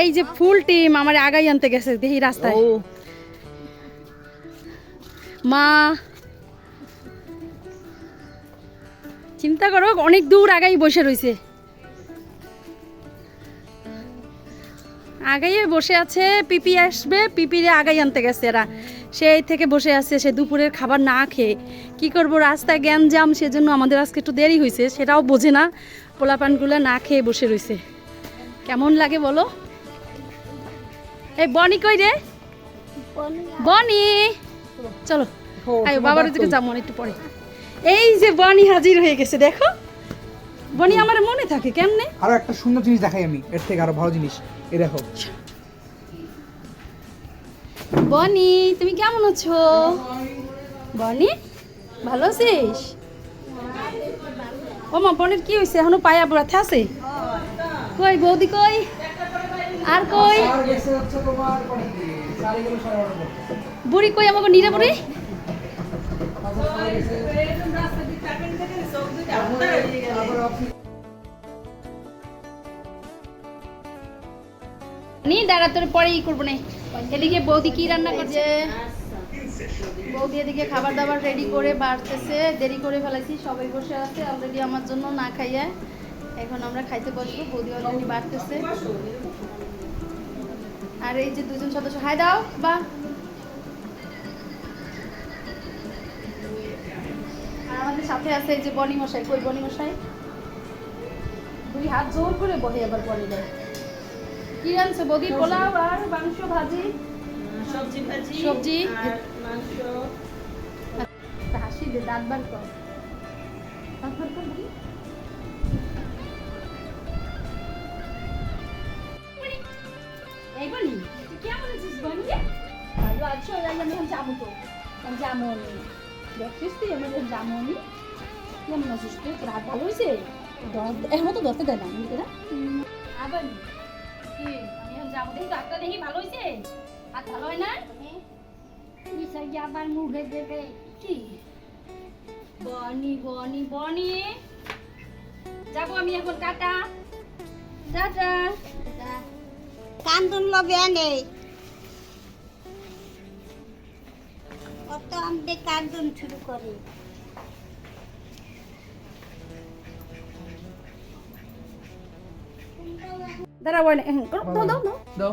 এই যে full team আমার আগাই আনতে গেছে দেখি রাস্তায়। মা। চিন্তা করো অনেক দূর আগাই বসে রয়েছে আগাই বসে আছে পিপি আসবে পিপিরে আগাই আনতে গেছে এরা। সেই থেকে বসে আছে সে দুপুরের খাবার না খেয়ে। কি করব রাস্তায় জ্ঞানজাম সেজন্য আমাদের আজকে একটু দেরি হয়েছে সেটাও বোঝে না। পোলাপানগুলো না খেয়ে বসে রয়েছে কেমন লাগে বলো? এই বনি কই রে? বনি চলো আয়ো বাবার দিকে যাব একটু পরে। এই যে বনি হাজির হয়ে গেছে দেখো। বনি আমার মনে থাকে কেমনে? আরও একটা সুন্দর জিনিস দেখাই আমি এর থেকে আরও ভালো জিনিস। এই দেখো। বনি তুমি কেমন আছো? বনি ভালো আছিস? ও মা বনের কি হয়েছে এখনও পায়া বুড়াতে আছে? কই বৌদি কই? আর কই? বারোটা। বুড়ি কই আমাকে নিরে বুড়ি। নি দাঁড়া তোর পরে ই করব না। এদিকে বৌদি কি রান্না করছে? বৌদি এদিকে খাবার দাবার রেডি করে বাড়তেছে দেরি করে ফেলাইছি সবাই বসে আছে অলরেডি আমার জন্য না খাইয়ে। এখন আমরা খাইতে বসবো বৌদি অলরেডি বাড়তেছে। আর এই যে দুজন সদস্য হাই দাও বা। আর আমাদের সাথে আছে এই যে বনি মশাই কই বনি মশাই? দুই হাত জোর করে বহে আবার বনি দেয়। কি রানছো বৌদি পোলাও আর মাংস ভাজি? সবজি ভাজি সবজি। আর মাংস। হাসি দে দাঁত বার কর। দাঁত বার কর ভালো আছো এই আমি এখন যাব তো আমি যাব নি দেখছিস তুই আমি এখন যাব নি কেমন আছিস তুই? তোর হাত ভালো হয়েছে? এর মতো ধরতে দেয় না আমি না। আবার কি? আমি এখন যাব দেখি ডাক্তার দেখি ভালো হয়েছে? হাত ভালো হয় না? নিশ্চয় আবার মুখে দেবে? কি? বনি বনি বনি। যাব আমি এখন টাটা। টাটা। কান্দন লবে নেই। কত আমাদের কান্দন শুরু করে। দাঁড়া বনে দাও দাও দাও।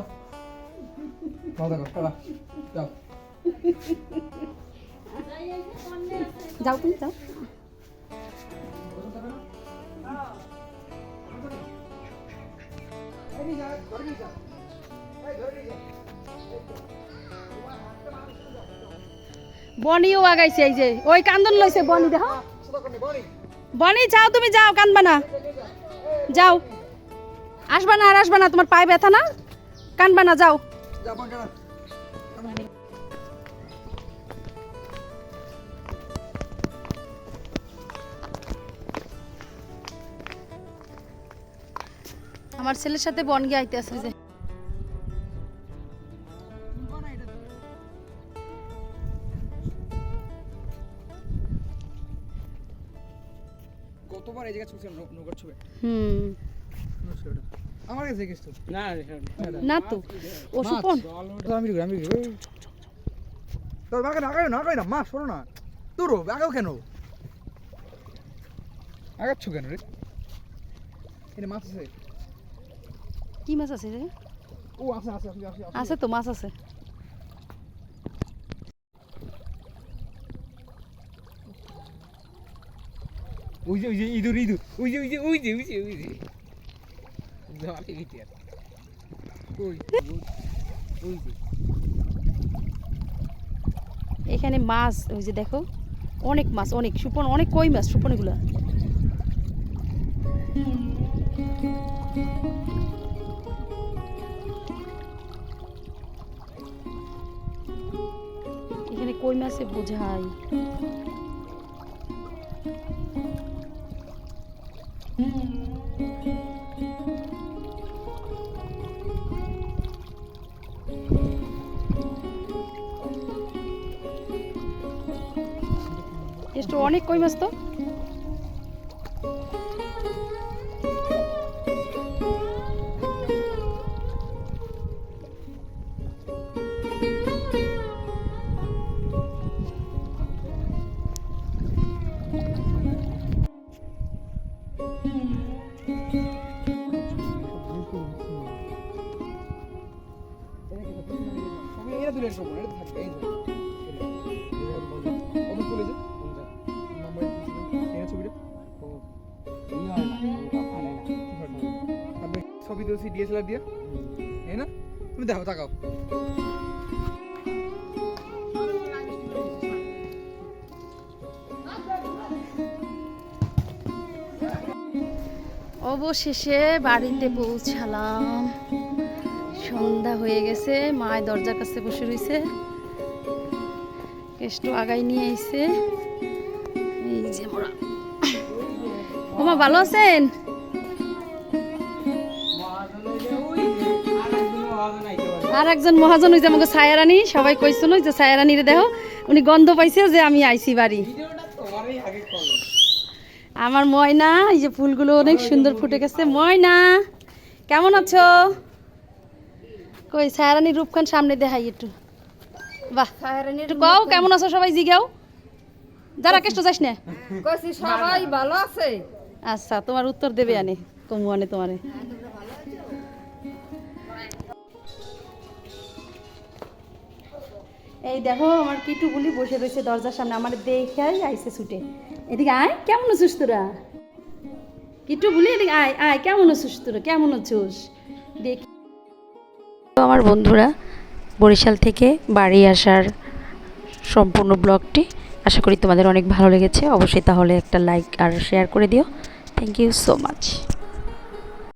যাও যাও। বনিও আগাইছে এই যে। ওই কান্দন লইছে বনি, দেখো। বনি, যাও তুমি, যাও, কান্দবা না। যাও। আসবা না আর আসবা না, তোমার পায়ে ব্যথা না? কানবা না, যাও। আমার ছেলের সাথে বন গিয়ে আইতে আসছে যে। হুম। আমার কাছে গেছ না না তো ও সুপন আমি আমি তোর না আগায় না মা শোনো না। তোর আগাও কেন? আগাচ্ছ কেন রে? এটা মাছ আছে। কি মাছ আছে রে ও আছে আছে। আছে তো মাছ আছে। ওই যে ওই যে, ইঁদুর ইঁদুর। ওই যে ওই যে ওই যে ওই যে ওই যে। জলে গেছে। ওই ওই যে এখানে মাছ, ওই যে দেখো, অনেক মাছ, অনেক সুপন, অনেক কই মাছ সুপন এখানে কই মাছে বোঝাই। অনেক কই মাছ তো তুলছি ডিএসএলআর দিয়ে? এই না? তুমি দেখো, তাকাও। অবশেষে বাড়িতে পৌঁছালাম। সন্ধ্যা হয়ে গেছে, মায় দরজার কাছে বসে রয়েছে কেষ্ট আগাই নিয়ে আইছে। এই যে মোরা। ওমা, ভালো আছেন? আর একজন মহাজন হয়েছে আমাকে ছায়ারানী সবাই কইছিল যে ছায়ারানীরে দেখো উনি গন্ধ পাইছে যে আমি আইছি বাড়ি। আমার ময়না এই যে ফুলগুলো অনেক সুন্দর ফুটে গেছে। ময়না কেমন আছো? কই ছায়ারানী রূপখান সামনে দেখাই একটু। বাহ ছায়ারানী একটু কও কেমন আছো সবাই জিগাও। যারা কেষ্ট যাস না। কইছি সবাই ভালো আছে। আচ্ছা তোমার উত্তর দেবে আনে কমু আনে তোমারে। এই দেখো, আমার কিটু বলি বসে রয়েছে দরজার সামনে, আমার দেখাই আইসে ছুটে। এদিকে আয়, কেমন আছিস তোরা? কিটু বলি এদিকে আয় আয়, কেমন আছিস তোরা? কেমন আছিস? দেখি। আমার বন্ধুরা, বরিশাল থেকে বাড়ি আসার সম্পূর্ণ ব্লগটি আশা করি তোমাদের অনেক ভালো লেগেছে। অবশ্যই তাহলে একটা লাইক আর শেয়ার করে দিও। Thank you so much